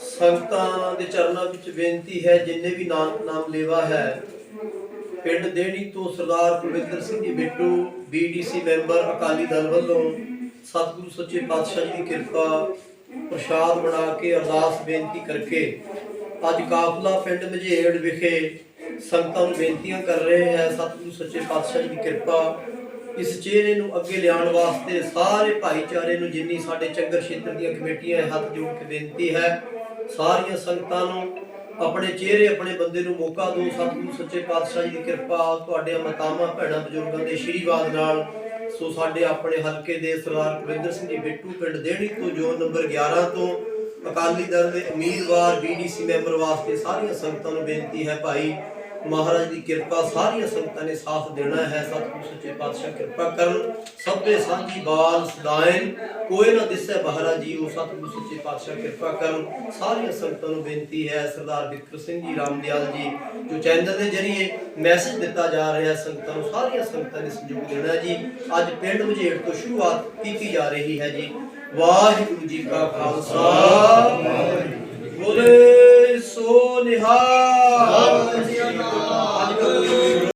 ਸੰਗਤਾਂ ਦੇ ਚਰਨਾਂ ਵਿੱਚ ਬੇਨਤੀ ਹੈ, ਜਿੰਨੇ ਵੀ ਨਾਨਕ ਨਾਮ ਲੇਵਾ ਹੈ, ਪਿੰਡ ਦੇਣੀ ਤੋਂ ਸਰਦਾਰ ਕੁਲਵਿੰਦਰ ਸਿੰਘ ਜੀ ਬਿੱਟੂ ਬੀਡੀਸੀ ਮੈਂਬਰ ਅਕਾਲੀ ਦਲ ਵੱਲੋਂ ਸਤਿਗੁਰੂ ਸੱਚੇ ਪਾਤਸ਼ਾਹ ਜੀ ਦੀ ਕਿਰਪਾ, ਪ੍ਰਸ਼ਾਦ ਬਣਾ ਕੇ ਅਰਦਾਸ ਬੇਨਤੀ ਕਰਕੇ ਅੱਜ ਕਾਫਲਾ ਪਿੰਡ ਮਝੇੜ ਵਿਖੇ ਸੰਗਤਾਂ ਨੂੰ ਬੇਨਤੀਆਂ ਕਰ ਰਹੇ ਹੈ, ਸਤਿਗੁਰੂ ਸੱਚੇ ਪਾਤਸ਼ਾਹ ਜੀ ਦੀ ਕਿਰਪਾ। ਇਸ ਚਿਹਰੇ ਨੂੰ ਅੱਗੇ ਲਿਆਉਣ ਵਾਸਤੇ ਸਾਰੇ ਭਾਈਚਾਰੇ ਨੂੰ ਜਿੰਨੀ ਸਾਡੇ ਚੰਗਰ ਖੇਤਰ ਦੀਆਂ ਕਮੇਟੀਆਂ ਹੱਥ ਜੋੜ ਕੇ ਬੇਨਤੀ ਹੈ ਸਾਰੀਆਂ ਸੰਗਤਾਂ ਨੂੰ ਆਪਣੇ ਚਿਹਰੇ, ਆਪਣੇ ਬੰਦੇ ਨੂੰ ਮੌਕਾ ਦਿਓ। ਸਤਿਗੁਰੂ, ਸੱਚੇ ਪਾਤਸ਼ਾਹ ਜੀ ਦੀ ਕਿਰਪਾ ਤੁਹਾਡੇ ਮਾਤਾਵਾਂ ਭੈਣਾਂ ਬਜ਼ੁਰਗਾਂ ਦੇ ਆਸ਼ੀਰਵਾਦ ਨਾਲ। ਸੋ ਸਾਡੇ ਆਪਣੇ ਹਲਕੇ ਦੇ ਸਰਦਾਰ ਕੁਲਿੰਦਰ ਸਿੰਘ ਜੀ ਬਿੱਟੂ ਪਿੰਡ ਦੇਣੀ ਤੋਂ ਜ਼ੋਨ ਨੰਬਰ 11 ਤੋਂ ਅਕਾਲੀ ਦਲ ਦੇ ਉਮੀਦਵਾਰ ਬੀਡੀਸੀ ਮੈਂਬਰ ਵਾਸਤੇ ਸਾਰੀਆਂ ਸੰਗਤਾਂ ਨੂੰ ਬੇਨਤੀ ਹੈ ਭਾਈ ਮਹਾਰਾਜ ਦੀ ਕਿਰਪਾ ਸਾਰੀਆਂ ਸੰਗਤਾਂ ਨੇ ਸਾਥ ਦੇਣਾ ਹੈ। ਸਤਿਗੁਰੂ ਸੱਚੇ ਪਾਤਸ਼ਾਹ ਕਿਰਪਾ ਕਰਨ। ਸਭ ਦੇ ਸਾਂਝੀ ਬਾਲ ਸਦਾਇਨ। ਕੋਈ ਨਾ ਦਿਸੈ ਬਹਰਾ ਜੀ ਉਹ ਸਤਿਗੁਰੂ ਸੱਚੇ ਪਾਤਸ਼ਾਹ ਕਿਰਪਾ ਕਰਨ। ਸਾਰੀਆਂ ਸੰਗਤਾਂ ਨੂੰ ਬੇਨਤੀ ਹੈ ਸਰਦਾਰ ਵਿਕਰ ਸਿੰਘ ਜੀ ਰਾਮਦਿਆਲ ਜੀ ਜੋ ਚੈਨਲ ਦੇ ਜਰੀਏ ਮੈਸੇਜ ਦਿੱਤਾ ਜਾ ਰਿਹਾ ਸੰਗਤਾਂ ਨੂੰ ਸਾਰੀਆਂ ਸੰਗਤਾਂ ਨੇ ਸਹਿਯੋਗ ਦੇਣਾ ਜੀ। ਅੱਜ ਪਿੰਡ ਮਝੇੜ ਤੋਂ ਸ਼ੁਰੂਆਤ ਕੀਤੀ ਜਾ ਰਹੀ ਹੈ ਜੀ। ਵਾਹਿਗੁਰੂ ਜੀ ਕਾ ਖਾਲਸਾ।